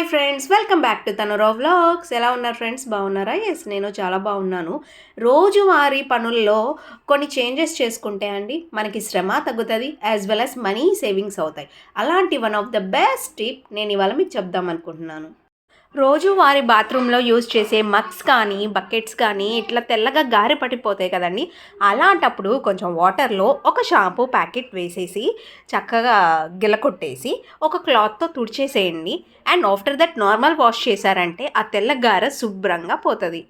Hi friends welcome back to Tanuro vlogs. ఎలా ఉన్నారు friends? బాగున్నారా? ఎస్ నేను చాలా బాగున్నాను. రోజువారీ పనుల్లో కొన్ని చేంజెస్ చేసుకుంటే అండి మనకి శ్రమ తగ్గుతుంది as well as money savings అవుతాయి. అలాంటి one of the best tip నేను ఇవాళ మీకు చెప్దాం అనుకుంటున్నాను. రోజువారీ బాత్రూంలో యూజ్ చేసే మగ్స్ కానీ బకెట్స్ కానీ ఇట్లా తెల్లగా గారి పట్టిపోతాయి కదండి. అలాంటప్పుడు కొంచెం వాటర్లో ఒక షాంపూ ప్యాకెట్ వేసేసి చక్కగా గిలకొట్టేసి ఒక క్లాత్తో తుడిచేసేయండి. And after that normal wash చేశారంటే ఆ తెల్ల గార శుభ్రంగా పోతుంది.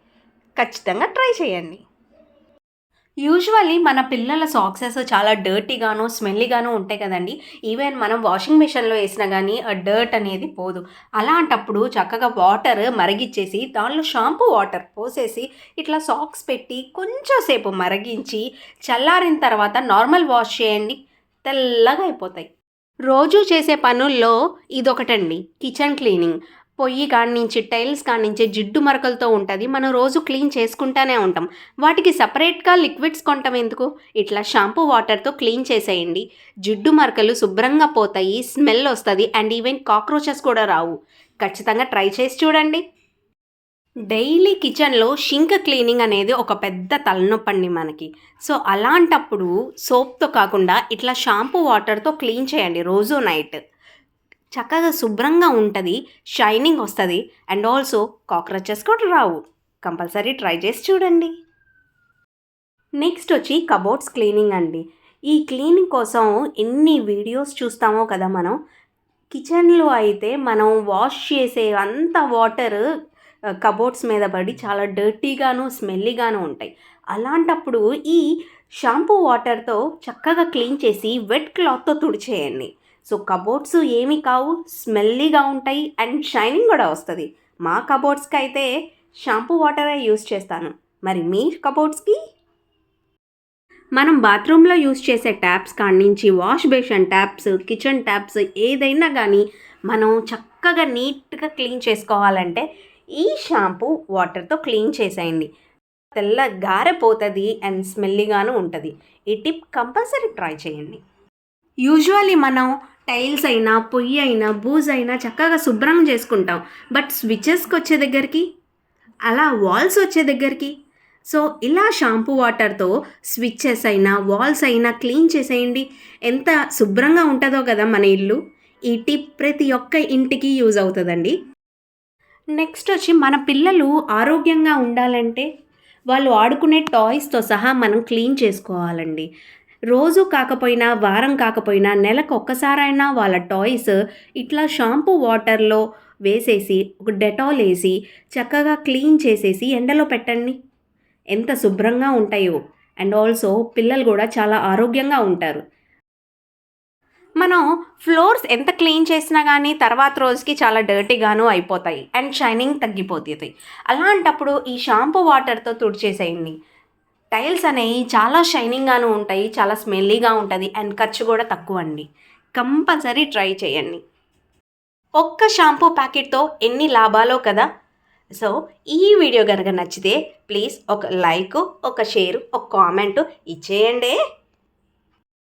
ఖచ్చితంగా ట్రై చేయండి. యూజువల్లీ మన పిల్లల సాక్సెస్ చాలా డర్టీగాను స్మెల్లీగాను ఉంటాయి కదండి. ఈవెన్ మనం వాషింగ్ మిషన్లో వేసినా కానీ ఆ డర్ట్ అనేది పోదు. అలాంటప్పుడు చక్కగా వాటర్ మరిగిచ్చేసి దానిలో షాంపూ వాటర్ పోసేసి ఇట్లా సాక్స్ పెట్టి కొంచెం సేపు మరిగించి చల్లారిన తర్వాత నార్మల్ వాష్ చేయండి. తెల్లగా అయిపోతాయి. రోజు చేసే పనుల్లో ఇదొకటండి. కిచెన్ క్లీనింగ్ పొయ్యి కాడి నుంచి టైల్స్ కాడి నుంచి జిడ్డు మరకలతో ఉంటుంది. మనం రోజు క్లీన్ చేసుకుంటానే ఉంటాం. వాటికి సపరేట్గా లిక్విడ్స్ కొంటాం ఎందుకు? ఇట్లా షాంపూ వాటర్తో క్లీన్ చేసేయండి. జిడ్డు మరకలు శుభ్రంగా పోతాయి స్మెల్ వస్తుంది అండ్ ఈవెన్ కాక్రోచెస్ కూడా రావు. ఖచ్చితంగా ట్రై చేసి చూడండి. డైలీ కిచెన్లో షింక్ క్లీనింగ్ అనేది ఒక పెద్ద తలనొప్పండి మనకి. సో అలాంటప్పుడు సోప్తో కాకుండా ఇట్లా షాంపూ వాటర్తో క్లీన్ చేయండి రోజు నైట్. చక్కగా శుభ్రంగా ఉంటుంది షైనింగ్ వస్తుంది అండ్ ఆల్సో కాక్రోచెస్ కూడా రావు. కంపల్సరీ ట్రై చేసి చూడండి. నెక్స్ట్ వచ్చి కబోర్డ్స్ క్లీనింగ్ అండి. ఈ క్లీనింగ్ కోసం ఎన్ని వీడియోస్ చూస్తామో కదా మనం. కిచెన్లో అయితే మనం వాష్ చేసే అంత వాటర్ కబోర్డ్స్ మీద పడి చాలా డర్టీగాను స్మెల్లీగాను ఉంటాయి. అలాంటప్పుడు ఈ షాంపూ వాటర్తో చక్కగా క్లీన్ చేసి వెట్ క్లాత్తో తుడిచేయండి. సో కబోర్డ్స్ ఏమీ కావు స్మెల్లీగా ఉంటాయి అండ్ షైనింగ్ కూడా వస్తుంది. మా కబోర్డ్స్కి అయితే షాంపూ వాటరే యూస్ చేస్తాను. మరి మీ కబోర్డ్స్కి? మనం బాత్రూంలో యూస్ చేసే ట్యాప్స్ కాడి నుంచి wash basin taps kitchen taps ఏదైనా కానీ మనం చక్కగా నీట్గా క్లీన్ చేసుకోవాలంటే ఈ షాంపూ వాటర్తో క్లీన్ చేసేయండి. తెల్ల గారెపోతుంది అండ్ స్మెల్లీగాను ఉంటుంది. ఈ టిప్ కంపల్సరీ ట్రై చేయండి. యూజువల్లీ మనం టైల్స్ అయినా పొయ్యి అయినా బూజ్ అయినా చక్కగా శుభ్రం చేసుకుంటాం. బట్ స్విచ్చెస్కి వచ్చే దగ్గరికి? అలా వాల్స్ వచ్చే దగ్గరికి? సో ఇలా షాంపూ వాటర్తో స్విచ్చెస్ అయినా వాల్స్ అయినా క్లీన్ చేసేయండి. ఎంత శుభ్రంగా ఉంటుందో కదా మన ఇల్లు. ఈ టిప్ ప్రతి ఒక్క ఇంటికి యూజ్ అవుతుందండి. నెక్స్ట్ వచ్చి మన పిల్లలు ఆరోగ్యంగా ఉండాలంటే వాళ్ళు ఆడుకునే టాయ్స్తో సహా మనం క్లీన్ చేసుకోవాలండి. రోజు కాకపోయినా వారం కాకపోయినా నెలకు ఒక్కసారైనా వాళ్ళ టాయ్స్ ఇట్లా షాంపూ వాటర్లో వేసేసి ఒక డెటాల్ వేసి చక్కగా క్లీన్ చేసేసి ఎండలో పెట్టండి. ఎంత శుభ్రంగా ఉంటాయో. అండ్ ఆల్సో పిల్లలు కూడా చాలా ఆరోగ్యంగా ఉంటారు. మనం ఫ్లోర్స్ ఎంత క్లీన్ చేసినా కానీ తర్వాత రోజుకి చాలా డర్టీగాను అయిపోతాయి. అండ్ షైనింగ్ తగ్గిపోతుంది. అలాంటప్పుడు ఈ షాంపూ వాటర్తో తుడిచేసేయండి. టైల్స్ అనేవి చాలా షైనింగ్గాను ఉంటాయి చాలా స్మెల్లీగా ఉంటుంది అండ్ ఖర్చు కూడా తక్కువ అండి కంపల్సరీ ట్రై చేయండి. ఒక్క షాంపూ ప్యాకెట్తో ఎన్ని లాభాలో కదా? సో ఈ వీడియో కనుక నచ్చితే ప్లీజ్ ఒక లైక్ ఒక షేర్ ఒక కామెంట్ ఇచ్చేయండి.